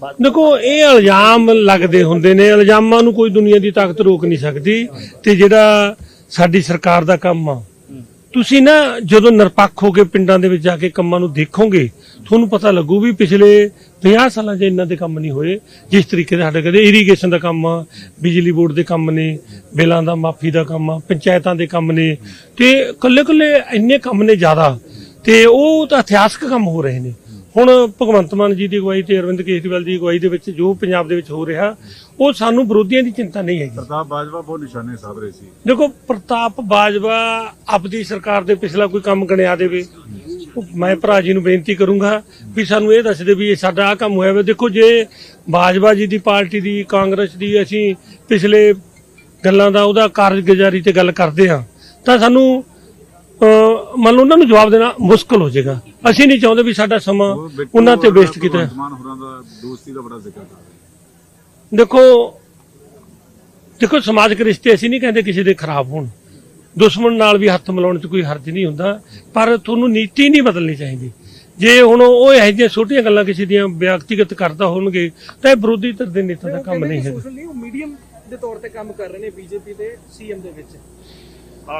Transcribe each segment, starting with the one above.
ਦੇਖੋ, ਇਹ ਇਲਜ਼ਾਮ ਲੱਗਦੇ ਹੁੰਦੇ ਨੇ। ਇਲਜ਼ਾਮਾਂ ਨੂੰ ਕੋਈ ਦੁਨੀਆ ਦੀ ਤਾਕਤ ਰੋਕ ਨਹੀਂ ਸਕਦੀ ਤੇ ਜਿਹੜਾ ਸਾਡੀ ਸਰਕਾਰ ਦਾ ਕੰਮ ਆ, ਤੁਸੀਂ ਨਾ ਜਦੋਂ ਨਿਰਪੱਖ ਹੋ ਕੇ ਪਿੰਡਾਂ ਦੇ ਵਿੱਚ ਜਾ ਕੇ ਕੰਮਾਂ ਨੂੰ ਦੇਖੋਗੇ, ਤੁਹਾਨੂੰ ਪਤਾ ਲੱਗੂ ਵੀ ਪਿਛਲੇ 50 ਸਾਲਾਂ 'ਚ ਇਹਨਾਂ ਦੇ ਕੰਮ ਨਹੀਂ ਹੋਏ। ਜਿਸ ਤਰੀਕੇ ਦੇ ਸਾਡੇ ਕਦੇ ਇਰੀਗੇਸ਼ਨ ਦਾ ਕੰਮ ਆ, ਬਿਜਲੀ ਬੋਰਡ ਦੇ ਕੰਮ ਨੇ, ਬਿੱਲਾਂ ਦਾ ਮਾਫੀ ਦਾ ਕੰਮ ਆ, ਪੰਚਾਇਤਾਂ ਦੇ ਕੰਮ ਨੇ ਤੇ ਕੱਲੇ ਕੱਲੇ ਇੰਨੇ ਕੰਮ ਨੇ ਜ਼ਿਆਦਾ ਤੇ ਉਹ ਤਾਂ ਇਤਿਹਾਸਕ ਕੰਮ ਹੋ ਰਹੇ ਨੇ। ਹੁਣ ਭਗਵੰਤ ਮਾਨ ਜੀ ਦੀ ਅਗਵਾਈ ਤੇ ਅਰਵਿੰਦ ਕੇਜਰੀਵਾਲ ਦੀ ਅਗਵਾਈ ਦੇ ਵਿੱਚ ਜੋ ਪੰਜਾਬ ਦੇ ਵਿੱਚ ਹੋ ਰਿਹਾ ਉਹ ਸਾਨੂੰ ਵਿਰੋਧੀਆਂ ਦੀ ਚਿੰਤਾ ਨਹੀਂ ਹੈਗੀ। ਪ੍ਰਤਾਪ ਬਾਜਵਾ ਬਹੁਤ ਨਿਸ਼ਾਨੇ ਸਾਧ ਰਹੇ ਸੀ। ਦੇਖੋ ਪ੍ਰਤਾਪ ਬਾਜਵਾ ਆਪਦੀ ਸਰਕਾਰ ਦੇ ਪਿਛਲਾ ਕੋਈ ਕੰਮ ਗਣਿਆ ਦੇਵੇ ਮੈਂ ਭਰਾ ਜੀ ਨੂੰ ਬੇਨਤੀ ਕਰੂੰਗਾ ਵੀ ਸਾਨੂੰ ਇਹ ਦੱਸ ਦੇ ਵੀ ਇਹ ਸਾਡਾ ਆ ਕੰਮ ਹੋਇਆ ਵਾ। ਦੇਖੋ ਜੇ ਬਾਜਵਾ ਜੀ ਦੀ ਪਾਰਟੀ ਦੀ ਕਾਂਗਰਸ ਦੀ ਅਸੀਂ ਪਿਛਲੇ ਗੱਲਾਂ ਦਾ ਉਹਦਾ ਕਾਰਜਗੁਜ਼ਾਰੀ ਤੇ ਗੱਲ ਕਰਦੇ ਆ ਤਾਂ ਸਾਨੂੰ ਮੰਨ ਲਓ ਉਹਨਾਂ ਨੂੰ ਜਵਾਬ ਦੇਣਾ ਮੁਸ਼ਕਲ ਹੋ ਜਾਏਗਾ। ਅਸੀਂ ਨਹੀਂ ਚਾਹੁੰਦੇ ਵੀ ਸਾਡਾ ਸਮਾਂ ਉਹਨਾਂ ਤੇ ਵੇਸਟ ਕੀਤਾ। ਭਗਵੰਤ ਮਾਨ ਹੋਰਾਂ ਦਾ ਦੋਸਤੀ ਦਾ ਬੜਾ ਜ਼ਿਕਰ ਕਰ ਰਹੇ ਦੇਖੋ ਦੇਖੋ ਸਮਾਜਿਕ ਰਿਸ਼ਤੇ ਅਸੀਂ ਨਹੀਂ ਕਹਿੰਦੇ ਕਿਸੇ ਦੇ ਖਰਾਬ ਹੋਣ। ਦੁਸ਼ਮਣ ਨਾਲ ਵੀ ਹੱਥ ਮਿਲਾਉਣ 'ਚ ਕੋਈ ਹਰਜ ਨਹੀਂ ਹੁੰਦਾ ਪਰ ਤੁਹਾਨੂੰ ਨੀਤੀ ਨਹੀਂ ਬਦਲਣੀ ਚਾਹੀਦੀ। ਜੇ ਹੁਣ ਉਹ ਇਹੋ ਜਿਹੀਆਂ ਛੋਟੀਆਂ ਗੱਲਾਂ ਕਿਸੇ ਦੀਆਂ ਵਿਅਕਤੀਗਤ ਕਰਦਾ ਹੋਣਗੇ ਤਾਂ ਇਹ ਵਿਰੋਧੀ ਧਿਰ ਦੇ ਨੇਤਾ ਦਾ ਕੰਮ ਨਹੀਂ ਹੈਗਾ ਸੋਸ਼ਲ ਨਹੀਂ ਉਹ ਮੀਡੀਅਮ ਦੇ ਤੌਰ ਤੇ ਕੰਮ ਕਰ ਰਹੇ ਨੇ ਬੀਜੇਪੀ ਦੇ ਸੀਐਮ ਦੇ ਵਿੱਚ।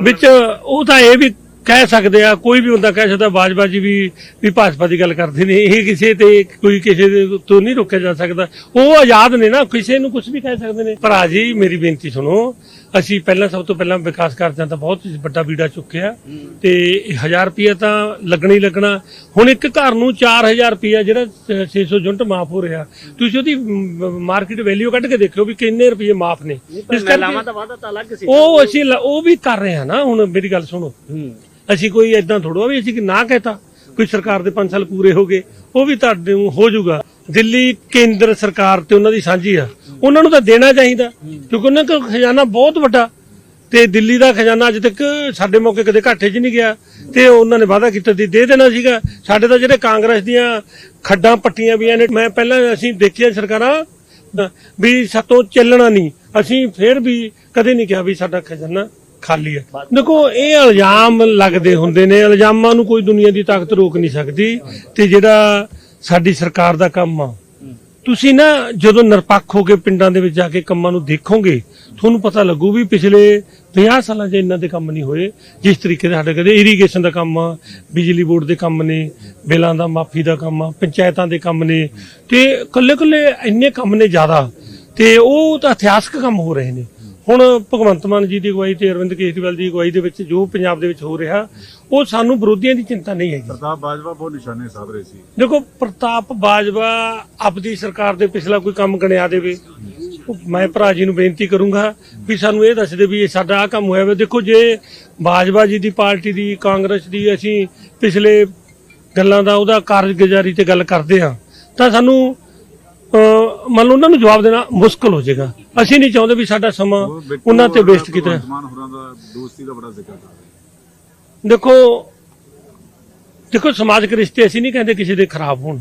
ਵਿੱਚ ਉਹ ਤਾਂ ਇਹ ਵੀ ਕਹਿ ਸਕਦੇ ਆ ਕੋਈ ਵੀ ਹੁੰਦਾ ਕਹਿ ਸਕਦਾ ਬਾਜਵਾ ਜੀ ਵੀ ਵੀ ਭਾਜਪਾ ਦੀ ਗੱਲ ਕਰਦੇ ਨੇ। ਇਹ ਕਿਸੇ ਤੇ ਕੋਈ ਕਿਸੇ ਦੇ ਤੋਂ ਨਹੀਂ ਰੋਕਿਆ ਜਾ ਸਕਦਾ। ਉਹ ਆਜ਼ਾਦ ਨੇ ਨਾ ਕਿਸੇ ਨੂੰ ਕੁਝ ਵੀ ਕਹਿ ਸਕਦੇ ਨੇ। ਭਰਾ ਜੀ ਮੇਰੀ ਬੇਨਤੀ ਸੁਣੋ ਅਸੀਂ ਪਹਿਲਾਂ ਸਭ ਤੋਂ ਪਹਿਲਾਂ ਵਿਕਾਸ ਕਾਰਜਾਂ ਦਾ ਬਹੁਤ ਵੱਡਾ ਬੀੜਾ ਚੁੱਕਿਆ ਤੇ 1000 ਰੁਪਏ ਤਾਂ ਲੱਗਣਾ ਹੀ ਲੱਗਣਾ। ਹੁਣ ਇੱਕ ਘਰ ਨੂੰ 4000 ਰੁਪਏ ਜਿਹੜਾ 600 ਯੂਨਿਟ ਮਾਫ ਹੋ ਰਿਹਾ ਤੁਸੀਂ ਉਹਦੀ ਮਾਰਕੀਟ ਵੈਲਿਊ ਕੱਢ ਕੇ ਦੇਖਿਓ ਵੀ ਕਿੰਨੇ ਰੁਪਏ ਮਾਫ ਨੇ। ਇਸ ਕਰਕੇ ਦਾ ਵਾਅਦਾ ਤਾਂ ਅਲੱਗ ਸੀ। ਉਹ ਅਸੀਂ ਉਹ ਵੀ ਕਰ ਰਹੇ ਹਾਂ ਨਾ ਹੁਣ ਮੇਰੀ ਗੱਲ ਸੁਣੋ। ਅਸੀਂ ਕੋਈ ਐਦਾਂ ਥੋੜਾ ਵੀ ਅਸੀਂ ਕਿ ਨਾ ਕਹਿਤਾ। ਕੋਈ ਸਰਕਾਰ ਦੇ 5 ਸਾਲ ਪੂਰੇ ਹੋ ਗਏ, ਉਹ ਵੀ ਤੁਹਾਡੇ ਨੂੰ ਹੋ ਜਾਊਗਾ। ਦਿੱਲੀ ਕੇਂਦਰ ਸਰਕਾਰ ਤੇ ਉਹਨਾਂ ਦੀ ਸਾਂਝੀ ਆ। ਉਹਨਾਂ ਨੂੰ ਤਾਂ ਦੇਣਾ ਚਾਹੀਦਾ, ਕਿਉਂਕਿ ਉਹਨਾਂ ਕੋਲ ਖਜ਼ਾਨਾ ਬਹੁਤ ਵੱਡਾ। ਤੇ ਦਿੱਲੀ ਦਾ ਖਜ਼ਾਨਾ ਅਜੇ ਤੱਕ ਸਾਡੇ ਮੌਕੇ ਕਦੇ ਘਾਟੇ 'ਚ ਨਹੀਂ ਗਿਆ। ਤੇ ਉਹਨਾਂ ਨੇ ਵਾਅਦਾ ਕੀਤਾ ਸੀ, ਦੇ ਦੇਣਾ ਸੀਗਾ। ਸਾਡੇ ਤਾਂ ਜਿਹੜੇ ਕਾਂਗਰਸ ਦੀਆਂ ਖੱਡਾਂ ਪੱਟੀਆਂ ਵੀਆਂ ਨੇ, ਮੈਂ ਪਹਿਲਾਂ ਅਸੀਂ ਦੇਖੀਆਂ ਸਰਕਾਰਾਂ ਵੀ ਸਾਤੋਂ ਚੱਲਣਾ ਨਹੀਂ। ਅਸੀਂ ਫੇਰ ਵੀ ਕਦੇ ਨਹੀਂ ਕਿਹਾ ਵੀ ਸਾਡਾ ਖਜ਼ਾਨਾ ਖਾਲੀ ਹੈ। ਦੇਖੋ, ਇਹ ਇਲਜ਼ਾਮ ਲੱਗਦੇ ਹੁੰਦੇ ਨੇ। ਇਲਜ਼ਾਮਾਂ ਨੂੰ ਕੋਈ ਦੁਨੀਆ ਦੀ ਤਾਕਤ ਰੋਕ ਨਹੀਂ ਸਕਦੀ ਤੇ ਜਿਹੜਾ ਸਾਡੀ ਸਰਕਾਰ ਦਾ ਕੰਮ ਆ। ਤੁਸੀਂ ਨਾ ਜਦੋਂ ਨਿਰਪੱਖ ਹੋ ਕੇ ਪਿੰਡਾਂ ਦੇ ਵਿੱਚ ਜਾ ਕੇ ਕੰਮਾਂ ਨੂੰ ਦੇਖੋਗੇ, ਤੁਹਾਨੂੰ ਪਤਾ ਲੱਗੂ ਵੀ ਪਿਛਲੇ 50 ਸਾਲਾਂ 'ਚ ਇਹਨਾਂ ਦੇ ਕੰਮ ਨਹੀਂ ਹੋਏ। ਜਿਸ ਤਰੀਕੇ ਦੇ ਸਾਡੇ ਕਦੇ ਇਰੀਗੇਸ਼ਨ ਦਾ ਕੰਮ ਆ, ਬਿਜਲੀ ਬੋਰਡ ਦੇ ਕੰਮ ਨੇ, ਬਿੱਲਾਂ ਦਾ ਮਾਫੀ ਦਾ ਕੰਮ ਆ, ਪੰਚਾਇਤਾਂ ਦੇ ਕੰਮ ਨੇ ਤੇ ਕੱਲੇ ਕੱਲੇ ਇੰਨੇ ਕੰਮ ਨੇ ਜ਼ਿਆਦਾ ਤੇ ਉਹ ਤਾਂ ਇਤਿਹਾਸਕ ਕੰਮ ਹੋ ਰਹੇ ਨੇ। ਹੁਣ ਭਗਵੰਤ ਮਾਨ ਜੀ ਦੀ ਅਗਵਾਈ ਤੇ ਅਰਵਿੰਦ ਕੇਜਰੀਵਾਲ ਦੀ ਅਗਵਾਈ ਦੇ ਵਿੱਚ ਜੋ ਪੰਜਾਬ ਦੇ ਵਿੱਚ ਹੋ ਰਿਹਾ ਉਹ ਸਾਨੂੰ ਵਿਰੋਧੀਆਂ ਦੀ ਚਿੰਤਾ ਨਹੀਂ ਹੈਗੀ। ਪ੍ਰਤਾਪ ਬਾਜਵਾ ਬਹੁਤ ਨਿਸ਼ਾਨੇ ਸਾਧ ਰਹੇ ਸੀ। ਦੇਖੋ ਪ੍ਰਤਾਪ ਬਾਜਵਾ ਆਪਦੀ ਸਰਕਾਰ ਦੇ ਪਿਛਲਾ ਕੋਈ ਕੰਮ ਗਣਿਆ ਦੇਵੇ ਮੈਂ ਭਰਾ ਜੀ ਨੂੰ ਬੇਨਤੀ ਕਰੂੰਗਾ ਵੀ ਸਾਨੂੰ ਇਹ ਦੱਸ ਦੇ ਵੀ ਇਹ ਸਾਡਾ ਆ ਕੰਮ ਹੋਇਆ ਵਾ। ਦੇਖੋ ਜੇ ਬਾਜਵਾ ਜੀ ਦੀ ਪਾਰਟੀ ਦੀ ਕਾਂਗਰਸ ਦੀ ਅਸੀਂ ਪਿਛਲੇ ਗੱਲਾਂ ਦਾ ਉਹਦਾ ਕਾਰਜਗੁਜ਼ਾਰੀ ਤੇ ਗੱਲ ਕਰਦੇ ਆ ਤਾਂ ਸਾਨੂੰ ਮੰਨ ਲਓ ਉਹਨਾਂ ਨੂੰ ਜਵਾਬ ਦੇਣਾ ਮੁਸ਼ਕਲ ਹੋ ਜਾਏਗਾ। ਅਸੀਂ ਨਹੀਂ ਚਾਹੁੰਦੇ ਵੀ ਸਾਡਾ ਸਮਾਂ ਉਹਨਾਂ ਤੇ ਵੇਸਟ ਕੀਤਾ। ਭਗਵੰਤ ਮਾਨ ਹੋਰਾਂ ਦਾ ਦੋਸਤੀ ਦਾ ਬੜਾ ਜ਼ਿਕਰ ਕਰ ਰਹੇ ਦੇਖੋ ਦੇਖੋ ਸਮਾਜਿਕ ਰਿਸ਼ਤੇ ਅਸੀਂ ਨਹੀਂ ਕਹਿੰਦੇ ਕਿਸੇ ਦੇ ਖਰਾਬ ਹੋਣ।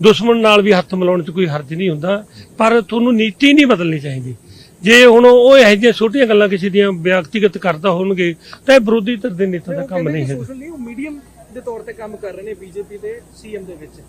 ਦੁਸ਼ਮਣ ਨਾਲ ਵੀ ਹੱਥ ਮਿਲਾਉਣ 'ਚ ਕੋਈ ਹਰਜ ਨਹੀਂ ਹੁੰਦਾ ਪਰ ਤੁਹਾਨੂੰ ਨੀਤੀ ਨਹੀਂ ਬਦਲਣੀ ਚਾਹੀਦੀ। ਜੇ ਹੁਣ ਉਹ ਇਹੋ ਜਿਹੀਆਂ ਛੋਟੀਆਂ ਗੱਲਾਂ ਕਿਸੇ ਦੀਆਂ ਵਿਅਕਤੀਗਤ ਕਰਦਾ ਹੋਣਗੇ ਤਾਂ ਇਹ ਵਿਰੋਧੀ ਧਿਰ ਦੇ ਨੇਤਾ ਦਾ ਕੰਮ ਨਹੀਂ ਹੈਗਾ। ਸੋਸ਼ਲ ਨਹੀਂ ਉਹ ਮੀਡੀਅਮ ਦੇ ਤੌਰ ਤੇ ਕੰਮ ਕਰ ਰਹੇ ਨੇ ਬੀਜੇਪੀ ਦੇ ਸੀਐਮ ਦੇ ਵਿੱਚ।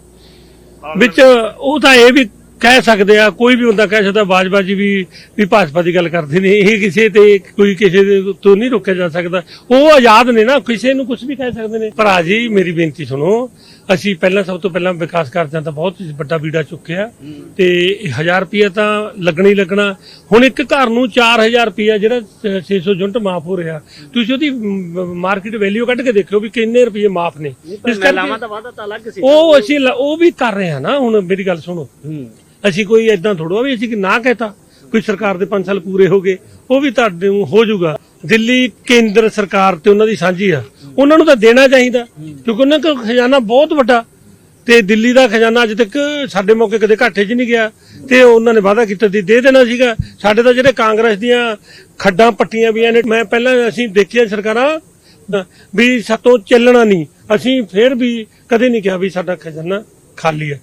ਵਿੱਚ ਉਹ ਤਾਂ ਇਹ ਵੀ ਕਹਿ ਸਕਦੇ ਆ ਕੋਈ ਵੀ ਹੁੰਦਾ ਕਹਿ ਸਕਦਾ ਬਾਜਵਾ ਜੀ ਵੀ ਵੀ ਭਾਜਪਾ ਦੀ ਗੱਲ ਕਰਦੇ ਨੇ। ਇਹ ਕਿਸੇ ਤੇ ਕੋਈ ਕਿਸੇ ਦੇ ਤੋਂ ਨਹੀਂ ਰੋਕਿਆ ਜਾ ਸਕਦਾ। ਉਹ ਆਜ਼ਾਦ ਨੇ ਨਾ ਕਿਸੇ ਨੂੰ ਕੁਝ ਵੀ ਕਹਿ ਸਕਦੇ ਨੇ। ਭਰਾ ਜੀ ਮੇਰੀ ਬੇਨਤੀ ਸੁਣੋ ਅਸੀਂ ਪਹਿਲਾਂ ਸਭ ਤੋਂ ਪਹਿਲਾਂ ਵਿਕਾਸ ਕਾਰਜਾਂ ਦਾ ਬਹੁਤ ਵੱਡਾ ਬੀੜਾ ਚੁੱਕਿਆ। ਤੇ 1000 ਰੁਪਏ ਤਾਂ ਲੱਗਣਾ ਲੱਗਣਾ। ਹੁਣ ਇੱਕ ਘਰ ਨੂੰ 4000 ਰੁਪਏ ਜਿਹੜਾ 600 ਯੂਨਿਟ ਮਾਫ ਹੋ ਰਿਹਾ। ਤੁਸੀਂ ਉਹਦੀ ਮਾਰਕੀਟ ਵੈਲਿਊ ਕੱਢ ਕੇ ਦੇਖਿਓ ਵੀ ਕਿੰਨੇ ਰੁਪਏ ਮਾਫ ਨੇ। ਇਸ ਕਰਕੇ ਉਹ ਅਸੀਂ ਉਹ ਵੀ ਕਰ ਰਹੇ ਹਾਂ ਨਾ। ਹੁਣ ਮੇਰੀ ਗੱਲ ਸੁਣੋ। ਅਸੀਂ ਕੋਈ ਐਦਾਂ ਥੋੜੋ ਵੀ ਅਸੀਂ ਕਿ ਨਾ ਕਹਿਤਾ। ਕੋਈ ਸਰਕਾਰ ਦੇ 5 ਸਾਲ ਪੂਰੇ ਹੋ ਗਏ, ਉਹ ਵੀ ਤੁਹਾਡੇ ਨੂੰ ਹੋ ਜਾਊਗਾ। ਦਿੱਲੀ ਕੇਂਦਰ ਸਰਕਾਰ ਤੇ ਉਹਨਾਂ ਦੀ ਸਾਂਝੀ ਆ। ਉਹਨਾਂ ਨੂੰ ਤਾਂ ਦੇਣਾ ਚਾਹੀਦਾ, ਕਿਉਂਕਿ ਉਹਨਾਂ ਕੋਲ ਖਜ਼ਾਨਾ ਬਹੁਤ ਵੱਡਾ। ਤੇ ਦਿੱਲੀ ਦਾ ਖਜ਼ਾਨਾ ਅਜੇ ਤੱਕ ਸਾਡੇ ਮੌਕੇ ਕਦੇ ਘਾਟੇ 'ਚ ਨਹੀਂ ਗਿਆ। ਤੇ ਉਹਨਾਂ ਨੇ ਵਾਅਦਾ ਕੀਤਾ ਸੀ, ਦੇ ਦੇਣਾ ਸੀਗਾ। ਸਾਡੇ ਤਾਂ ਜਿਹੜੇ ਕਾਂਗਰਸ ਦੀਆਂ ਖੱਡਾਂ ਪੱਟੀਆਂ ਵੀਆਂ ਨੇ, ਮੈਂ ਪਹਿਲਾਂ ਅਸੀਂ ਦੇਖੀਆਂ ਸਰਕਾਰਾਂ ਵੀ ਸਾਤੋਂ ਚੱਲਣਾ ਨਹੀਂ। ਅਸੀਂ ਫੇਰ ਵੀ ਕਦੇ ਨਹੀਂ ਕਿਹਾ ਵੀ ਸਾਡਾ ਖਜ਼ਾਨਾ ਖਾਲੀ ਹੈ